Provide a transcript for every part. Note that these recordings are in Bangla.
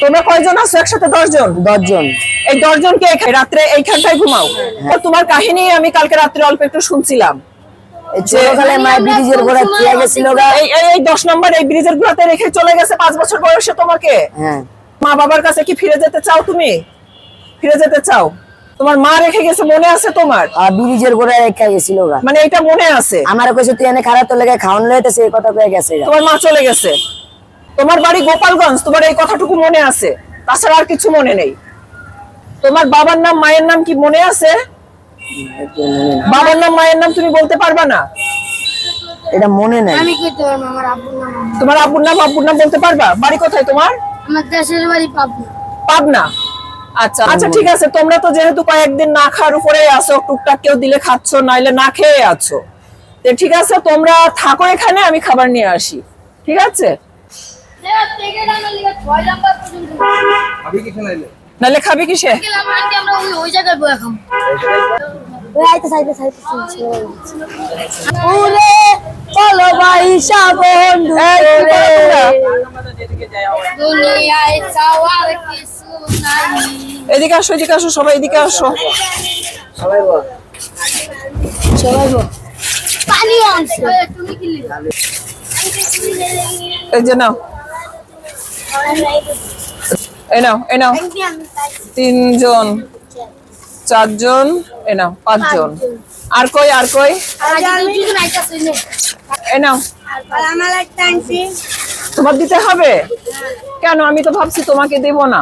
তোমরা কয়জন আছো? একসাথে দশজন? দশজন। এই দশজনকে রাত্রে এইখানটায় ঘুমাও। তোমার কাহিনী আমি কালকে রাত্রে অল্প একটু শুনছিলাম। এই ছোটকালে মায়ের ব্রিজের গোড়া চেয়ে গেছিল গা। এই এই- এই দশ নম্বর এই ব্রিজের গুলাতে রেখে চলে গেছে পাঁচ বছর বয়সে তোমাকে? হ্যাঁ। মা বাবার কাছে কি ফিরে যেতে চাও তুমি? ফিরে যেতে চাও? তোমার মা রেখে গেছে মনে আছে তোমার? আর ব্রিজের গোড়ায় রেখে গেছিল মানে এটা মনে আছে? আমার কইছে তুই এনে খারাপ তো লেগে খাওয়ান লইতেছে এই কথা কয়ে গেছে। তোমার মা চলে গেছে? তোমার বাড়ি গোপালগঞ্জ তোমার এই কথাটুকু মনে আছে? তাছাড়া আর কিছু মনে নেই। তোমার বাবার নাম মায়ের নাম কি মনে আছে? বাবার নাম মায়ের নাম তুমি বলতে পারবা না? এটা মনে নাই। আমি পারব আমার আব্বুর নাম তোমার আব্বুর নাম আব্বুর নাম বলতে পারবা? বাড়ি কোথায় তোমার? আমার দেশের বাড়ি পাবনা। পাবনা। আচ্ছা আচ্ছা ঠিক আছে। তোমরা তো যেহেতু কয়েকদিন না খাওয়ার উপরে আছো টুকটাক কেউ দিলে খাচ্ছ নাইলে না খেয়ে আছো। তো ঠিক আছে তোমরা থাকো এখানে আমি খাবার নিয়ে আসি। ঠিক আছে? নাইলে খাবি কিসে আমরা ওই ওই জায়গায় বয়ে খাম ওই আইতে সাইতে সাইতে ওরে চলো বন্ধু? দুনিয়ায় চাওয়ার কিছু নাই। এদিকে আসো এদিকে আসো সবাই এদিকে আসো। সবাই বল। সবাই বল। পানি আনছে তুমি কি এই যে নাও। এই নাও এই নাও। তিনজন। চারজন, এই নাও, পাঁচজন। আর কই আর কই? এই নাও। তোমার দিতে হবে? কেন? আমি তো ভাবছি তোমাকে দেব না।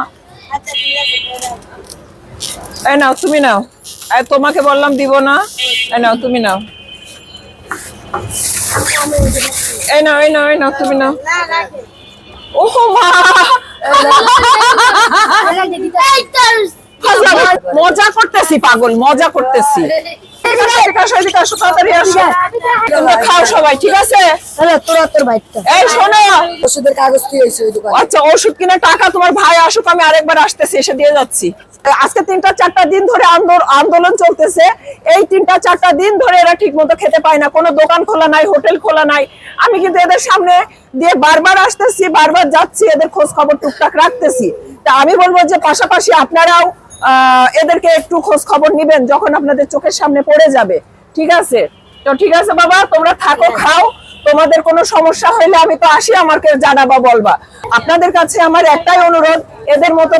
এই নাও, তুমি নাও। তোমাকে বললাম দিব না। এই নাও, তুমি নাও। এই নাও এই নাও এই নাও, তুমি নাও। ও মজা করতেছি পাগল, মজা করতেছি। আচ্ছা আন্দোলন চলতেছে। এই তিনটা, চারটা দিন ধরে এরা ঠিক মতো খেতে পায় না। কোনো দোকান খোলা নাই, হোটেল খোলা নাই। আমি কিন্তু এদের সামনে দিয়ে বারবার আসতেছি, বারবার যাচ্ছি, এদের খোঁজ খবর টুকটাক রাখতেছি। তা আমি বলব যে, পাশাপাশি আপনারাও এদেরকে একটু খোঁজ খবর নিবেন যখন আপনাদের চোখের সামনে পড়ে যাবে। ঠিক আছে? তো ঠিক আছে বাবা তোমরা থাকো খাও। তোমাদের কোনো সমস্যা হইলে আমি তো আসি আমাকে জানাবা বলবা। আপনাদের কাছে আমার একটাই অনুরোধ এদের মতো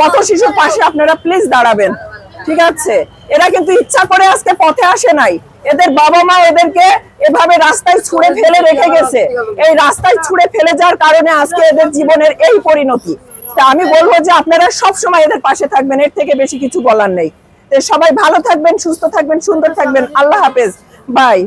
পথ শিশুর পাশে আপনারা প্লিজ দাঁড়াবেন। ঠিক আছে? এরা কিন্তু ইচ্ছা করে আজকে পথে আসে নাই। এদের বাবা মা এদেরকে এভাবে রাস্তায় ছুঁড়ে ফেলে রেখে গেছে। এই রাস্তায় ছুঁড়ে ফেলে যাওয়ার কারণে আজকে এদের জীবনের এই পরিণতি। তা আমি বলব যে আপনারা সব সময় এদের পাশে থাকবেন এর থেকে বেশি কিছু বলার নেই। সবাই ভালো থাকবেন সুস্থ থাকবেন সুন্দর থাকবেন। আল্লাহ হাফেজ। বাই।